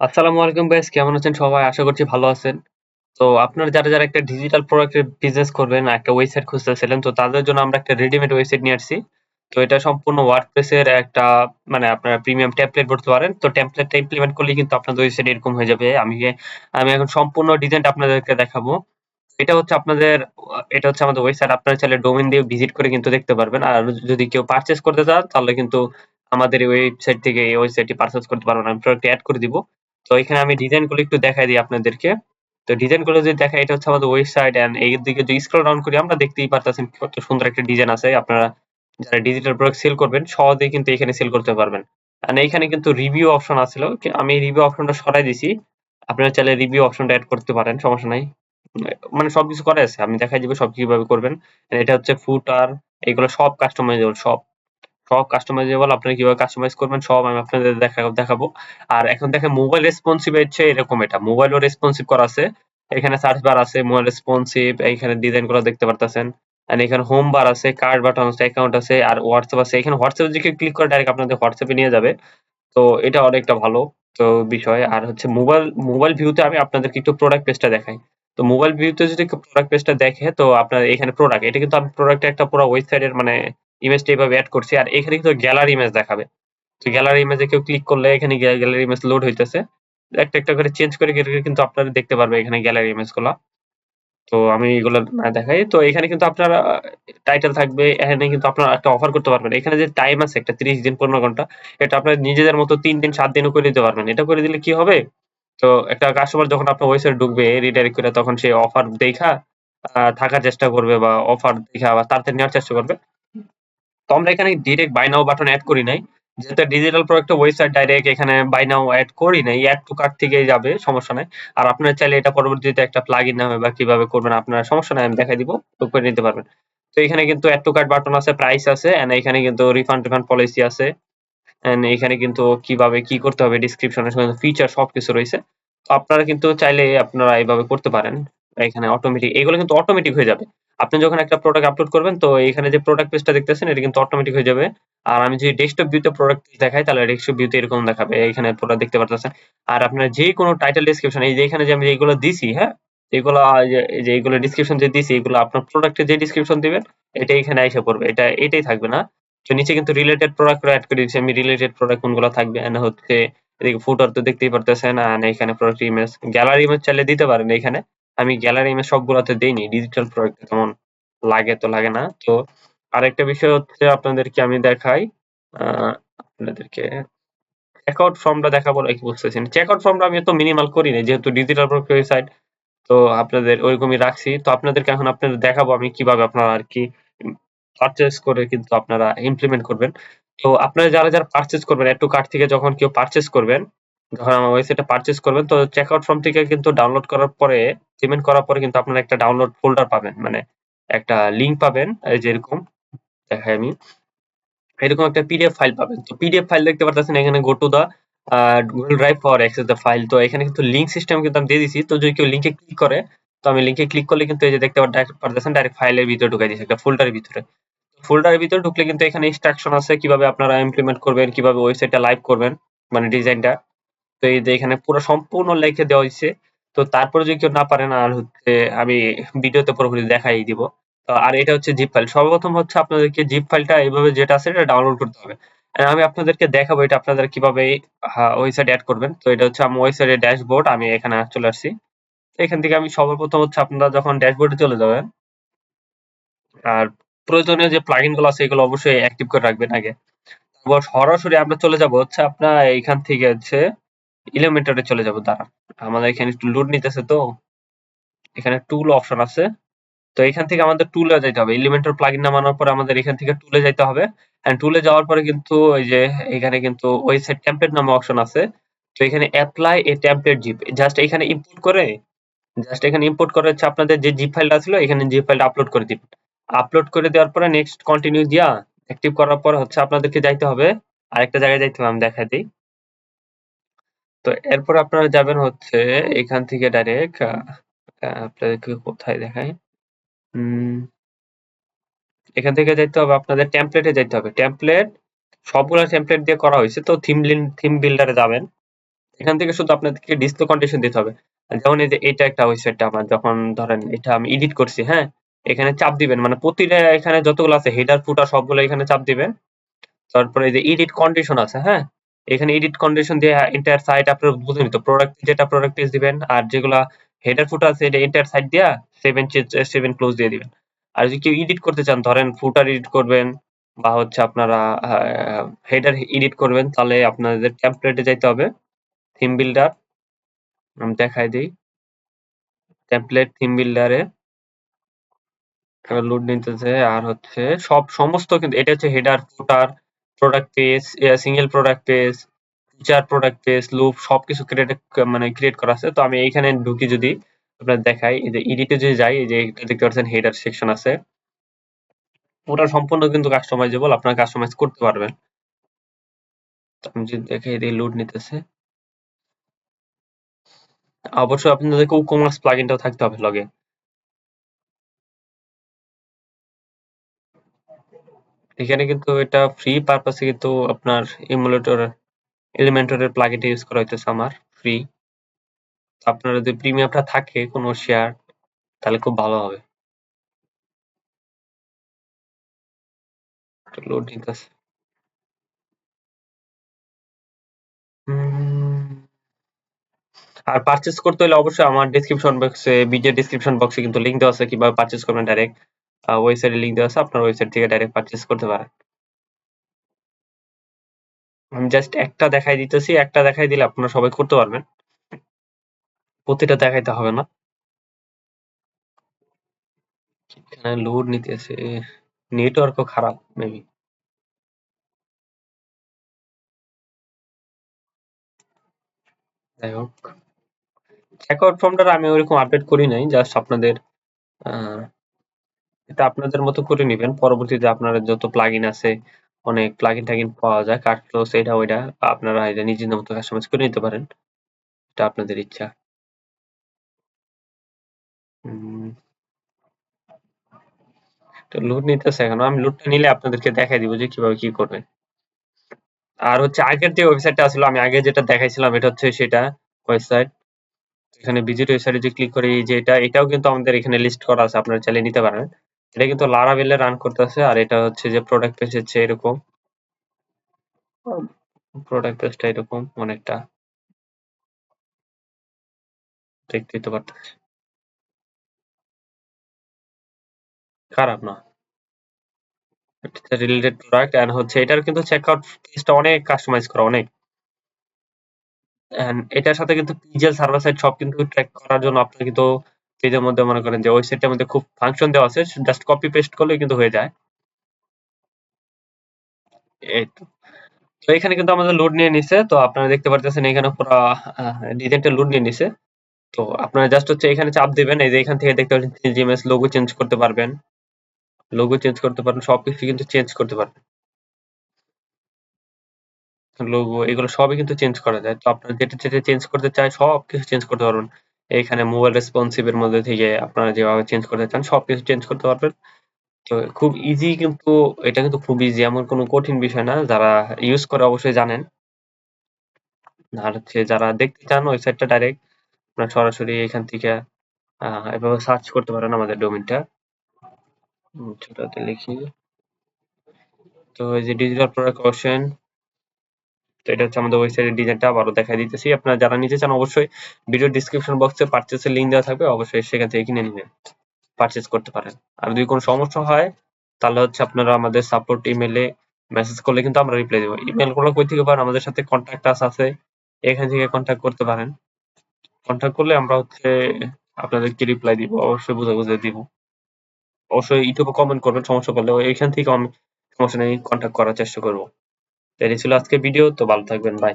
আসসালামু আলাইকুম গাইস কেমন আছেন সবাই? আশা করছি ভালো আছেন। তো আপনারা যারা যারা একটা ডিজিটাল প্রোডাক্টের বিজনেস করবেন, একটা ওয়েবসাইট খুঁজতেছিলেন, তো তাদের জন্য আমরা একটা রেডিমেড ওয়েবসাইট নিয়ে আসছি। তো এটা সম্পূর্ণ ওয়ার্ডপ্রেসের একটা মানে আপনারা প্রিমিয়াম টেমপ্লেট করতে পারেন। তো টেমপ্লেটটা ইমপ্লিমেন্ট করলে কিন্তু আপনাদের ওয়েবসাইট এরকম হয়ে যাবে। আমি আমি এখন সম্পূর্ণ ডিজাইনটা আপনাদেরকে দেখাবো। এটা হচ্ছে আপনাদের, এটা হচ্ছে আমাদের ওয়েবসাইট আপনারা চাইলে ডোমেন দিয়ে ভিজিট করে কিন্তু দেখতে পারবেন। আর যদি কেউ পারচেস করতে চান, তাহলে কিন্তু আমাদের ওয়েবসাইট থেকে এই ওয়েবসাইটটি পারচেস করতে পারবেন। আমি প্রোডাক্ট অ্যাড করে দিব। তো এখানে আমি ডিজাইনগুলো একটু দেখাই দিই আপনাদেরকে। তো ডিজাইনগুলো যদি দেখাই, এটা হচ্ছে আমাদের ওয়েবসাইট এন্ড এই দিকে যদি স্ক্রল ডাউন করি, আমরা দেখতেই পারতেছেন কত সুন্দর একটা ডিজাইন আছে। আপনারা যারা ডিজিটাল প্রোডাক্ট সেল করবেন, সহজেই কিন্তু এখানে সেল করতে পারবেন। আর এখানে কিন্তু রিভিউ অপশন আছিল আমি রিভিউ অপশনটা সরাই দিছি। আপনারা চাইলে রিভিউ অপশনটা অ্যাড করতে পারেন, সমস্যা নাই। মানে সবকিছু করা আছে। আমি দেখাই দিব সব কীভাবে করবেন। এটা হচ্ছে ফুটার এগুলো সব কাস্টমাইজেবল সব। সব কাস্টমাইজেবল আপনারা কীভাবে কাস্টমাইজ করবেন, সব আমি আপনাদের দেখা, দেখাবো। আর এখন দেখেন মোবাইল রেসপন্সিভ হচ্ছে এরকম এটা। মোবাইলও রেসপন্সিভ করা আছে। এখানে সার্চ বার আছে মোবাইল রেসপন্সিভ এইখানে ডিজাইনগুলো দেখতে পারতেছেন। আর এখানে হোম বার আছে কার্ড বাটন আছে অ্যাকাউন্ট আছে, আর হোয়াটসঅ্যাপ আছে। এখানে হোয়াটসঅ্যাপ দিকে ক্লিক করে ডাইরেক্ট আপনাদের হোয়াটসঅ্যাপে নিয়ে যাবে। তো এটা অনেকটা ভালো, তো বিষয়। আর হচ্ছে মোবাইল মোবাইল ভিউতে আমি আপনাদেরকে একটু প্রোডাক্ট পেজটা দেখাই। তো মোবাইল ভিউতে যদি প্রোডাক্ট পেজটা দেখে, তো আপনার এখানে প্রোডাক্ট এটা কিন্তু আমি প্রোডাক্টের একটা পুরো ওয়েবসাইটের মানে ইমেজটা এইভাবে অ্যাড করছি, আর এখানে কিন্তু গ্যালারি ইমেজ দেখাবে। তো গ্যালারি ইমেজে কেউ ক্লিক করলে এখানে গ্যালারি ইমেজ লোড হইতেছে। একটা একটা করে চেঞ্জ করে কিন্তু আপনারা দেখতে পারবে এখানে গ্যালারি ইমেজগুলা। তো আমি এগুলো না দেখাই। তো এখানে কিন্তু আপনারা টাইটেল থাকবে, এখানে কিন্তু আপনারা একটা অফার করতে পারবেন। এখানে যে টাইম আছে, একটা তিরিশ দিন, পনেরো ঘণ্টা, এটা আপনার নিজেদের মতো তিন দিন, সাত দিনও করে দিতে পারবেন। এটা করে দিলে কি হবে? তো একটা কাস্টমার যখন আপনার ওয়েবসাইট ঢুকবে রিডাইরেক্ট করে তখন সে অফার দেখা থাকার চেষ্টা করবে বা অফার দেখা বা তাড়াতাড়ি নেওয়ার চেষ্টা করবে। তো আমরা এখানে direct buy now button add করি নাই। যেহেতু ডিজিটাল প্রোডাক্ট ওয়েবসাইট ডাইরেক্ট এখানে বাই নাও অ্যাড করি নাই। অ্যাড টু কার্ট থেকেই যাবে, সমস্যা নাই। আর আপনারা চাইলে এটা পরবর্তীতে একটা প্লাগ ইন নামে বা কীভাবে করবেন, আপনারা সমস্যা নাই, আমি দেখাই দিব তো করে নিতে পারবেন। তো এখানে কিন্তু অ্যাড টু কার্ট বাটন আছে প্রাইস আছে এন্ড এখানে কিন্তু রিফান্ড রিফান্ড পলিসি আছে। এন্ড এখানে কিন্তু কীভাবে কি করতে হবে ডিসক্রিপশনের সঙ্গে ফিচার সবকিছু রয়েছে। আপনারা কিন্তু চাইলে আপনারা এইভাবে করতে পারেন। এখানে অটোমেটিক এগুলো কিন্তু অটোমেটিক হয়ে যাবে। আপনি যখন একটা প্রোডাক্ট আপলোড করবেন, তো এখানে যে প্রোডাক্ট পেজটা দেখতেছেন, এটা কিন্তু অটোমেটিক হয়ে যাবে। আর আমি যদি ডেস্কটপ ভিউতে প্রোডাক্ট দেখাই, তাহলে ডেস্কটপ ভিউতে এরকম দেখাবে, এখানে প্রোডাক্ট দেখতে পারতেছেন। আর আপনার যে কোনো টাইটেল ডিসক্রিপশন এই যে এখানে যে আমি যেগুলো দিছি হ্যাঁ? এগুলো যে এগুলো ডিসক্রিপশন যে দিছি, এগুলো আপনার প্রোডাক্টের যে ডিসক্রিপশন দিবেন, এটা এখানে এসে পড়বে। এটা, এটাই থাকবে না। তো নিচে কিন্তু রিলেটেড প্রোডাক্ট অ্যাড করে দিচ্ছি। আমি রিলেটেড প্রোডাক্ট কোনগুলো থাকবে? এন্ড হচ্ছে, এদিকে ফুটার তো দেখতেই পারতেছেন এখানে প্রোডাক্ট ইমেজ গ্যালারি ইমেজ চাইলে দিতে পারেন এখানে। আমি গ্যালারি ইমেজ সবগুলোতে দেইনি ডিজিটাল প্রোডাক্ট তেমন লাগে তো লাগে না। তো আরেকটা বিষয় হচ্ছে আপনাদেরকে আমি দেখাই আপনাদেরকে চেকআউট ফর্মটা দেখাবো নাকি বুঝতেছি না চেকআউট ফর্মটা আমি এত মিনিমাল করি না যেহেতু ডিজিটাল ওয়েবসাইট তো আপনাদের ওইরকমই রাখছি। তো আপনাদেরকে এখন আপনাদের দেখাবো আমি কীভাবে আপনারা আর কি পারচেজ করে কিন্তু আপনারা ইমপ্লিমেন্ট করবেন। তো আপনারা যারা যারা পারচেজ করবেন, একটু কার্ড থেকে যখন কেউ পারচেজ করবেন যখন আমার ওয়েবসাইটে পারচেজ করবেন, তো চেকআউট ফর্ম থেকে কিন্তু ডাউনলোড করার পরে পেমেন্ট করার পরে কিন্তু আপনারা একটা ডাউনলোড ফোল্ডার পাবেন। মানে একটা লিঙ্ক পাবেন, এই যে এরকম, দেখাই আমি। এরকম একটা পিডিএফ ফাইল পাবেন। তো পিডিএফ ফাইল দেখতে পারতেছেন, এখানে go to the Google Drive for access the file তো এখানে কিন্তু লিঙ্ক সিস্টেম কিন্তু আমি দিয়ে দিছি। তো যদি কেউ লিঙ্কে ক্লিক করে, তো আমি লিঙ্কে ক্লিক করলে কিন্তু এই যে দেখতে পারতেছেন ডাইরেক্ট ফাইলের ভিতরে ঢুকাই দিয়েছে, একটা ফোল্ডারের ভিতরে। ফোল্ডারের ভিতরে ঢুকলে কিন্তু এখানে ইনস্ট্রাকশন আছে কীভাবে আপনারা ইমপ্লিমেন্ট করবেন, কীভাবে ওয়েবসাইটটা লাইভ করবেন মানে ডিজাইনটা তো এই যে এখানে পুরো সম্পূর্ণ লিখে দেওয়া হয়েছে। তো তারপরে যদি কেউ না পারেন, আর হচ্ছে আমি ভিডিওতে পুরোপুরি দেখাই দিব। আর এটা হচ্ছে জিপ ফাইল সর্বপ্রথম হচ্ছে আপনাদেরকে জিপ ফাইলটা এইভাবে যেটা আছে এটা ডাউনলোড করতে হবে। আমি আপনাদেরকে দেখাবো এটা আপনারা কীভাবে ওয়েবসাইট অ্যাড করবেন। তো এটা হচ্ছে আমার ওয়েবসাইটের ড্যাশবোর্ড আমি এখানে চলে আসছি। এখান থেকে আমি সর্বপ্রথম হচ্ছে আপনারা যখন ড্যাশবোর্ডে চলে যাবেন, আর প্রয়োজনীয় যে প্লাগইনগুলো আছে এগুলো অবশ্যই অ্যাক্টিভ করে রাখবেন আগে। সরাসরি আমরা চলে যাব হচ্ছে আপনার এখান থেকে হচ্ছে ইলিমেন্টরে চলে যাব, দাঁড়া। আমাদের এখানে একটু লোড নিতেছে তো। এখানে টুল অপশন আছে। তো এখান থেকে আমাদের টুলে যাইতে হবে। এলিমেন্টর প্লাগইন নামানোর পরে আমাদের এখান থেকে টুলে যাইতে হবে। এন্ড টুলে যাওয়ার পরে কিন্তু ওই যে এখানে কিন্তু ওয়েবসাইট টেমপ্লেট নামে অপশন আছে। তো এখানে apply a template zip just এখানে ইম্পোর্ট করে জাস্ট এখানে ইম্পোর্ট করে হচ্ছে আপনাদের যে জিপ ফাইলটা ছিল, এখানে জিপ ফাইলটা আপলোড করে দিবেন। আপলোড করে দেওয়ার পরে নেক্সট কন্টিনিউ দিয়া অ্যাক্টিভ করার পর হচ্ছে আপনাদেরকে যাইতে হবে। আরেকটা জায়গায় যাইতে হবে, আমি দেখাই দিই। তো এরপর আপনারা যাবেন হচ্ছে এখান থেকে ডাইরেক্ট আপনাদেরকে কোথায় দেখায়? এখান থেকে যাইতে হবে, আপনাদের টেমপ্লেটে যাইতে হবে। টেমপ্লেট সবগুলো টেমপ্লেট দিয়ে করা হয়েছে। তো থিম থিম বিল্ডারে যাবেন। এখান থেকে শুধু আপনাদেরকে ডিসপ্লে কন্ডিশন দিতে হবে। যেমন এই যে এটা একটা ওয়েবসাইটটা আমার, যখন ধরেন এটা আমি এডিট করছি হ্যাঁ? এখানে চাপ দিবেন। মানে প্রতিটা এখানে যতগুলো আছে হেডার ফুটার সবগুলো এখানে চাপ দিবেন। তারপরে এই যে এডিট কন্ডিশন আছে হ্যাঁ? এখানে এডিট কন্ডিশন দিয়ে এন্টায়ার সাইট আপনার বুঝে নিতে প্রোডাক্ট যেটা প্রোডাক্ট দিবেন, আর যেগুলা হেডার ফুটার আছে, এটা এন্টায়ার সাইট দিয়া সেভেন সেভেন ক্লোজ দিয়ে দিবেন। আর যদি কেউ এডিট করতে চান, ধরেন ফুটার এডিট করবেন, বা হচ্ছে আপনারা হেডার এডিট করবেন, তাহলে আপনাদের টেমপ্লেটে যাইতে হবে থিম বিল্ডার আমি দেখাই দিই। টেমপ্লেট থিম বিল্ডারে লোড নিতেছে, আর হচ্ছে সব, সমস্ত কিন্তু, এটা হচ্ছে header footer product page single product page feature product page loop সবকিছু ক্রিয়েট মানে ক্রিয়েট করা আছে। তো আমি এইখানে ঢুকি যদি আপনার দেখাই যে ইডিটে যদি যাই, এই যে দেখতে পাচ্ছেন হেডার সেকশন আছে। পুরো সম্পূর্ণ কিন্তু কাস্টমাইজেবল আপনারা কাস্টমাইজ করতে পারবেন। আমি যদি দেখাই দিই লোড নিতেছে। অবশ্যই আপনাদেরকে উকমার্স প্লাগইনটাও থাকতে হবে লগে এখানে কিন্তু এটা ফ্রি পারপাসে কিন্তু আপনার ইমুলেটর এলিমেন্টরের প্লাগইনটা ইউজ করা হইতেছে আমার ফ্রি আপনার যদি প্রিমিয়ামটা থাকে কোনো শেয়ার তাহলে খুব ভালো হবে। লোড আর পারচেজ করতে হলে অবশ্যই আমার ডেসক্রিপশন বক্সে ভিডিও ডেসক্রিপশন বক্সে কিন্তু লিংক দেওয়া আছে, কীভাবে পারচেজ করবেন ডাইরেক্ট ওয়েবসাইটে লিংক দেওয়া আছে, আপনার ওয়েবসাইট থেকে ডাইরেক্ট পারচেস করতে পারেন। আমি জাস্ট একটা দেখাই দিতেছি, একটা দেখাই দিলে আপনারা সবাই করতে পারবেন। প্রতিটা দেখাইতে হবে না। এখানে লোড নিতেছে নেটওয়ার্কও খারাপ মেবি যাই হোক। চেকআউট ফর্মটা আমি ওরকম আপডেট করি নাই জাস্ট আপনাদের এটা আপনাদের মতো করে নেবেন। পরবর্তীতে আপনারা যত প্লাগইন আছে, অনেক প্লাগইন টাগিন পাওয়া যায় কার্ড ফ্লোস এটা ওইটা আপনারা এটা নিজের মতো কাস্টমাইজ করে নিতে পারেন। এটা আপনাদের ইচ্ছা। তো লুট নিতেছে এখন। আমি লুটটা নিলে আপনাদেরকে দেখাই দিব যে কীভাবে কি করবেন আর হচ্ছে আগের যে ওয়েবসাইটটা আসলে আমি আগে যেটা দেখাইছিলাম, এটা হচ্ছে সেটা ওয়েবসাইট এখানে ভিজিট ওয়েবসাইটে যে ক্লিক করি যে এটা, এটাও কিন্তু আমাদের এখানে লিস্ট করা আছে, আপনারা চাইলে নিতে পারেন। এটা কিন্তু লারাভেলে রান করতেছে আর এটা হচ্ছে যে প্রোডাক্ট পেজ হচ্ছে এরকম। প্রোডাক্ট পেজটা এরকম অনেকটা। দেখতেই তো পারতেছি। খারাপ না। রিলেটেড প্রোডাক্ট এন্ড হচ্ছে এটার কিন্তু চেক চেকআউট পেজটা অনেক কাস্টমাইজ করা অনেক। এন্ড এটার সাথে কিন্তু পিজেল সার্ভার সাইড সব কিন্তু ট্র্যাক করার জন্য আপনার কিন্তু পেজের মধ্যে মনে করেন যে ওয়েবসাইটের মধ্যে খুব ফাংশন দেওয়া আছে জাস্ট কপি পেস্ট করলে কিন্তু হয়ে যায়। এই তো। তো এখানে কিন্তু আমাদের লোড নিয়ে নিছে, তো আপনারা দেখতে পারতেছেন এখানে পুরো ডিজাইনটা লোড নিয়ে নিছে। তো আপনারা জাস্ট হচ্ছে এখানে চাপ দিবেন, এই যে এখান থেকে দেখতে পাচ্ছেন জিএমএস লোগো চেঞ্জ করতে পারবেন। লোগো চেঞ্জ করতে পারবেন, সবকিছু কিন্তু চেঞ্জ করতে পারবেন। লোগো এগুলো সবই কিন্তু চেঞ্জ করা যায়। তো আপনারা যেটা যেটা চেঞ্জ করতে চায় সব কিছু চেঞ্জ করতে পারবেন। এখানে মোবাইল রেসপন্সিভ এর মধ্যে থেকে আপনারা যেভাবে চেঞ্জ করতে চান সব কিছু চেঞ্জ করতে পারবেন। তো খুব ইজি কিন্তু এটা কিন্তু খুব ইজি এমন কোনো কঠিন বিষয় না, যারা ইউজ করে অবশ্যই জানেন। আর হচ্ছে যারা দেখতে চান ওয়েবসাইটটা ডাইরেক্ট আপনারা সরাসরি এখান থেকে এভাবে সার্চ করতে পারেন আমাদের ডোমেনটা ছোটতে লিখি। তো এই যে ডিজিটাল প্রোডাক্ট অপশন তো এটা হচ্ছে আমাদের ওয়েবসাইটের ডিজাইনটা আবারও দেখাই দিতেছি। আপনারা যারা নিতে চান অবশ্যই ভিডিও ডিসক্রিপশন বক্সে পারচেসের লিঙ্ক দেওয়া থাকবে, অবশ্যই সেখান থেকে কিনে নেবেন পারচেস করতে পারেন। আর যদি কোনো সমস্যা হয়, তাহলে হচ্ছে আপনারা আমাদের সাপোর্ট ইমেলে মেসেজ করলে কিন্তু আমরা রিপ্লাই দেবো। ইমেলগুলো কই থেকে পারেন আমাদের সাথে কন্ট্যাক্ট আছে, এখান থেকে কন্ট্যাক্ট করতে পারেন। কন্ট্যাক্ট করলে আমরা হচ্ছে আপনাদেরকে রিপ্লাই দিব, অবশ্যই বুঝে বুঝে দিব। অবশ্যই ইউটিউবে কমেন্ট করবেন, সমস্যা করলে এখান থেকে আমি সমস্যা নেই কন্ট্যাক্ট করার চেষ্টা করব। এটাই ছিল আজকে ভিডিও তো ভালো থাকবেন বাই